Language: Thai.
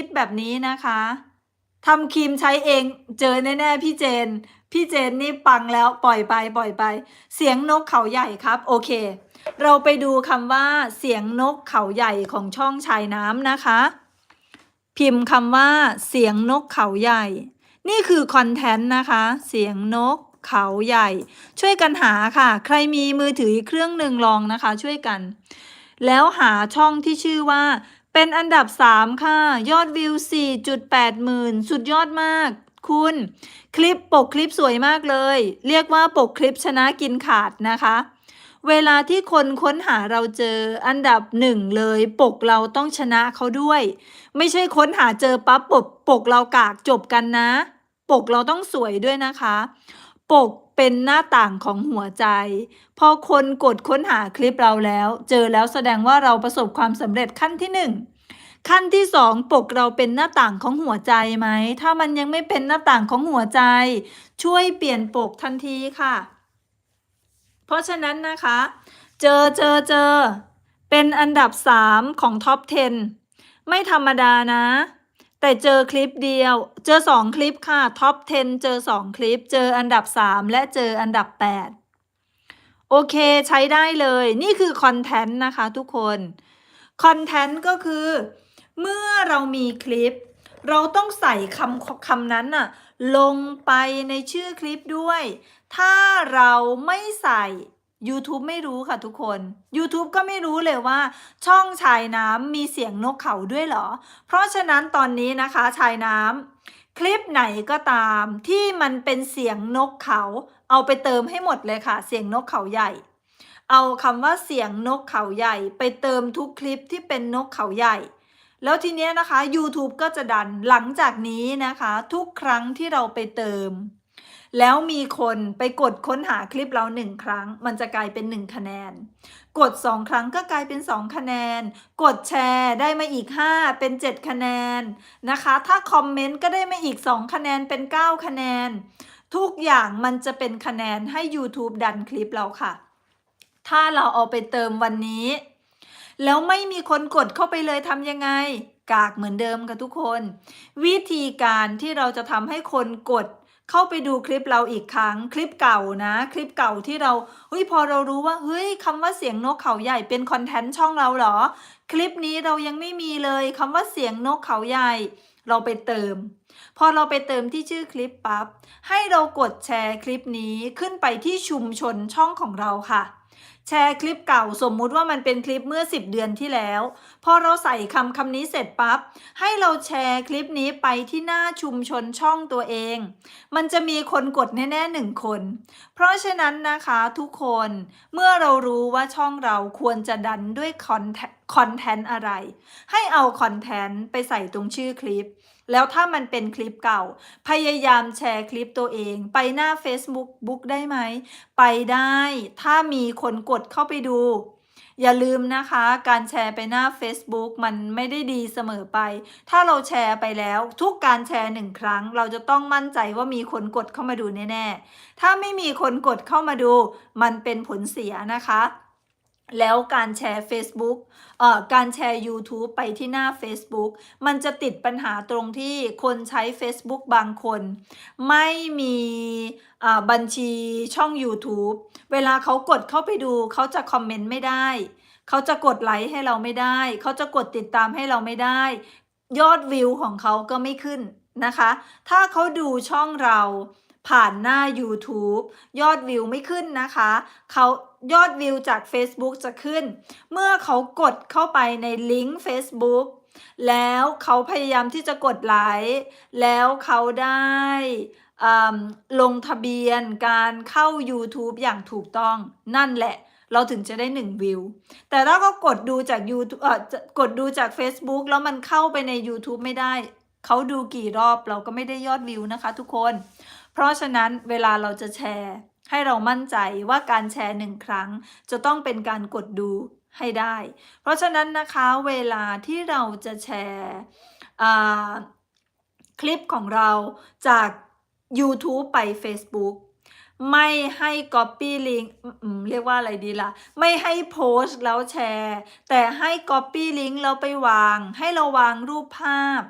คิดแบบนี้นะคะทำครีมใช้เองเจอแน่ๆพี่เจน พี่เจนนี่ปังแล้วปล่อยไปปล่อยไป เสียงนกเขาใหญ่ครับ โอเค เราไปดูคำว่า เสียงนกเขาใหญ่ของช่องชายน้ำนะคะ พิมพ์คำว่า เสียงนกเขาใหญ่ นี่คือคอนเทนต์นะคะ เสียงนกเขาใหญ่ ช่วยกันหาค่ะ ใครมีมือถือเครื่องหนึ่งลองนะคะ ช่วยกัน แล้วหาช่องที่ชื่อว่า เป็นอันดับ 3 ค่ะ ยอดวิว 4.8 หมื่น สุดยอดมาก คุณ คลิปปกคลิปสวยมากเลย เรียกว่าปกคลิปชนะกินขาดนะคะ เวลาที่คนค้นหาเราเจออันดับหนึ่งเลย ปกเราต้องชนะเขาด้วย ไม่ใช่ค้นหาเจอปั๊บปกปกเรากากจบกันนะ ปกเราต้องสวยด้วยนะคะ ปกเป็นหน้าต่างของหัวใจ พอคนกดค้นหาคลิปเราแล้ว เจอแล้วแสดงว่าเราประสบความสำเร็จขั้นที่หนึ่งขั้นที่สองปกเราเป็นหน้าต่างของหัวใจไหม ถ้ามันยังไม่เป็นหน้าต่างของหัวใจ ช่วยเปลี่ยนปกทันทีค่ะ เพราะฉะนั้นนะคะ เจอเจอเจอ เป็นอันดับ 3 ของท็อป 10 ไม่ธรรมดานะ แต่เจอคลิปเดียว เจอ 2 คลิปค่ะท็อป 10 เจอ 2 คลิป เจออันดับ 3 และเจออันดับ 8 โอเคใช้ได้เลย นี่คือคอนเทนต์นะคะทุกคนคอนเทนต์ก็คือ เมื่อเรามีคลิป เราต้องใส่คำคำนั้นน่ะลงไปในชื่อคลิปด้วย ถ้าเราไม่ใส่ YouTube ไม่รู้ค่ะทุกคน YouTube ก็ไม่รู้เลยว่า ช่องชายน้ำมีเสียงนกเขาด้วยเหรอ เพราะฉะนั้นตอนนี้นะคะชายน้ำคลิปไหนก็ตามที่มันเป็นเสียงนกเขา เอาไปเติมให้หมดเลยค่ะ เสียงนกเขาใหญ่ เอาคำว่าเสียงนกเขาใหญ่ ไปเติมทุกคลิปที่เป็นนกเขาใหญ่ แล้วทีเนี้ยนะคะ YouTube ก็จะดันหลังจากนี้นะคะ ทุกครั้งที่เราไปเติม แล้วมีคนไปกดค้นหาคลิปเราหนึ่งครั้ง มันจะกลายเป็น 1 คะแนน กด 2 ครั้งก็กลายเป็น 2 คะแนน กดแชร์ได้มาอีก 5 เป็น 7 คะแนนนะคะ ถ้าคอมเมนต์ก็ได้มาอีก 2 คะแนนเป็น 9 คะแนน ทุกอย่างมันจะเป็นคะแนนให้ YouTube ดันคลิปเราค่ะ ถ้าเราเอาไปเติมวันนี้ แล้วไม่มีคนกดเข้าไปเลยทำยังไงกากเหมือนเดิมค่ะทุกคน วิธีการที่เราจะทำให้คนกด เข้าไปดูคลิปเราอีกครั้งคลิปเก่านะ คลิปเก่าที่เราเฮ้ยพอเรารู้ว่าเฮ้ยคำว่าเสียงนกเขาใหญ่เป็นคอนเทนต์ช่องเราเหรอ คลิปนี้เรายังไม่มีเลยคำว่าเสียงนกเขาใหญ่ เราไปเติม พอเราไปเติมที่ชื่อคลิปปั๊บให้เรากดแชร์คลิปนี้ขึ้นไปที่ชุมชนช่องของเราค่ะ แชร์คลิปเก่าสมมุติว่ามันเป็นคลิปเมื่อ 10 เดือนที่แล้ว พอเราใส่คำคำนี้เสร็จปั๊บให้เราแชร์คลิปนี้ไปที่หน้าชุมชนช่องตัวเอง มันจะมีคนกดแน่ๆหนึ่งคน เพราะฉะนั้นนะคะทุกคนเมื่อเรารู้ว่าช่องเราควรจะดันด้วยคอนคอนเทนต์อะไร ให้เอาคอนเทนต์ไปใส่ตรงชื่อคลิป แล้วถ้ามันเป็นคลิปเก่า พยายามแชร์คลิปตัวเอง ไปหน้า Facebook บุ๊กได้ไหม ไปได้ ถ้ามีคนกดเข้าไปดู อย่าลืมนะคะ การแชร์ไปหน้า Facebook มันไม่ได้ดีเสมอไป ถ้าเราแชร์ไปแล้ว ทุกการแชร์หนึ่งครั้ง เราจะต้องมั่นใจว่ามีคนกดเข้ามาดูแน่ๆ ถ้าไม่มีคนกดเข้ามาดู มันเป็นผลเสียนะคะ แล้วการแชร์ Facebook เอ่อการแชร์ YouTube ไปที่หน้า Facebook มันจะติดปัญหาตรงที่คนใช้ Facebook บางคน ไม่มีอ่าบัญชีช่อง YouTube เวลาเขากดเข้าไปดู เขาจะคอมเมนต์ไม่ได้ เขาจะกดไลค์ให้เราไม่ได้ เขาจะกดติดตามให้เราไม่ได้ ยอดวิวของเขาก็ไม่ขึ้นนะคะ ถ้าเขาดูช่องเรา ผ่านหน้า YouTube ยอดวิวไม่ขึ้นนะคะเขายอดวิวจาก Facebook จะขึ้น เมื่อเขากดเข้าไปในลิงก์ Facebook แล้วเขาพยายามที่จะกดไลค์แล้วเขาได้ลงทะเบียนการเข้า YouTube อย่างถูกต้องนั่นแหละเราถึงจะได้ 1 วิว แต่ถ้าเขากดดูจาก YouTube เอ่อกดดูจาก Facebook แล้วมันเข้าไปใน YouTube ไม่ได้ เขาดูกี่รอบเราก็ไม่ได้ยอดวิวนะคะทุกคน เพราะฉะนั้นเวลาเราจะแชร์ ให้เรามั่นใจว่าการแชร์หนึ่งครั้ง จะต้องเป็นการกดดูให้ได้ เพราะฉะนั้นนะคะเวลาที่เราจะแชร์คลิปของเราจาก YouTube ไป Facebook ไม่ให้ Copy Link เรียกว่าอะไรดีล่ะ ไม่ให้โพสต์แล้วแชร์ แต่ให้ Copy Link แล้วไปวาง ให้เราวางรูปภาพ